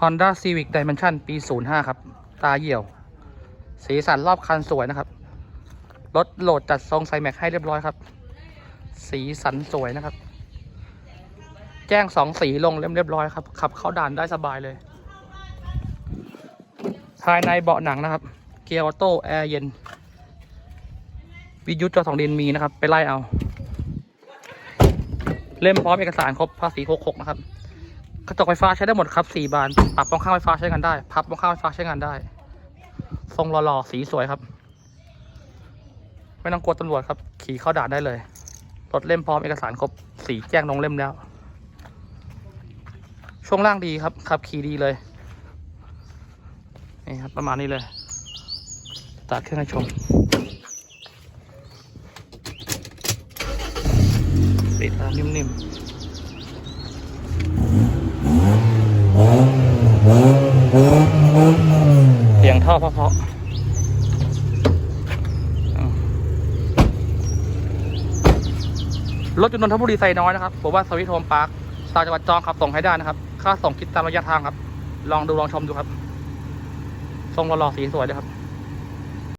Honda Civic Dimension ปี 05 ครับ ตาเหี่ยว สีสันรอบคันสวยนะครับ รถโหลดจัดทรงใส่แม็กให้เรียบร้อยครับ สีสันสวยนะครับ แจ้งสองสีลงเรียบเรียบร้อยครับ ขับเข้าด่านได้สบายเลย ภายในเบาะหนังนะครับ เกียร์ออโต้แอร์เย็น วิทยุจอสองดินมีนะครับ ไปไล่เอา เล่มพร้อมเอกสารครบภาษี66นะครับ กระจกไฟฟ้าใช้ได้หมดครับสี่บาน ปรับมองข้างไฟฟ้าใช้งานได้ พับมองข้างไฟฟ้าใช้งานได้ ทรงหล่อๆ สีสวยครับ ไม่ต้องกลัวตำรวจครับ ขี่เข้าด่านได้เลย รถเล่มพร้อมเอกสารครบ สีแจ้งลงเล่มแล้ว ช่วงล่างดีครับ ขับขี่ดีเลย นี่ครับ ประมาณนี้เลย ตัดเครื่องให้ชม ปิดตานิ่มๆ เสียง ท่อเพราะรถจุนนทบุรีไซน้อยนะครับผมว่าสวิตโฮมพาร์คตางจังหวัดจองขับส่งให้ได้นะครับ ค่าส่งคิดตามระยะทางครับ ลองดูลองชมดูครับ ทรงหล่อๆสีสวยเลยครับ